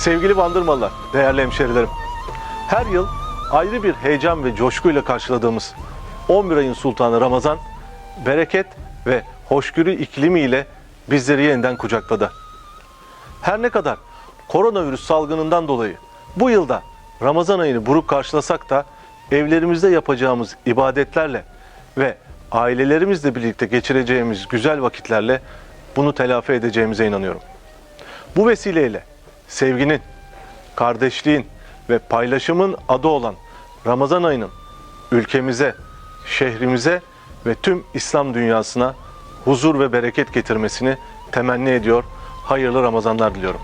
Sevgili Bandırmalılar, değerli hemşerilerim. Her yıl ayrı bir heyecan ve coşkuyla karşıladığımız 11 ayın sultanı Ramazan, bereket ve hoşgörü iklimiyle bizleri yeniden kucakladı. Her ne kadar koronavirüs salgınından dolayı bu yılda Ramazan ayını buruk karşılasak da evlerimizde yapacağımız ibadetlerle ve ailelerimizle birlikte geçireceğimiz güzel vakitlerle bunu telafi edeceğimize inanıyorum. Bu vesileyle sevginin, kardeşliğin ve paylaşımın adı olan Ramazan ayının ülkemize, şehrimize ve tüm İslam dünyasına huzur ve bereket getirmesini temenni ediyor. Hayırlı Ramazanlar diliyorum.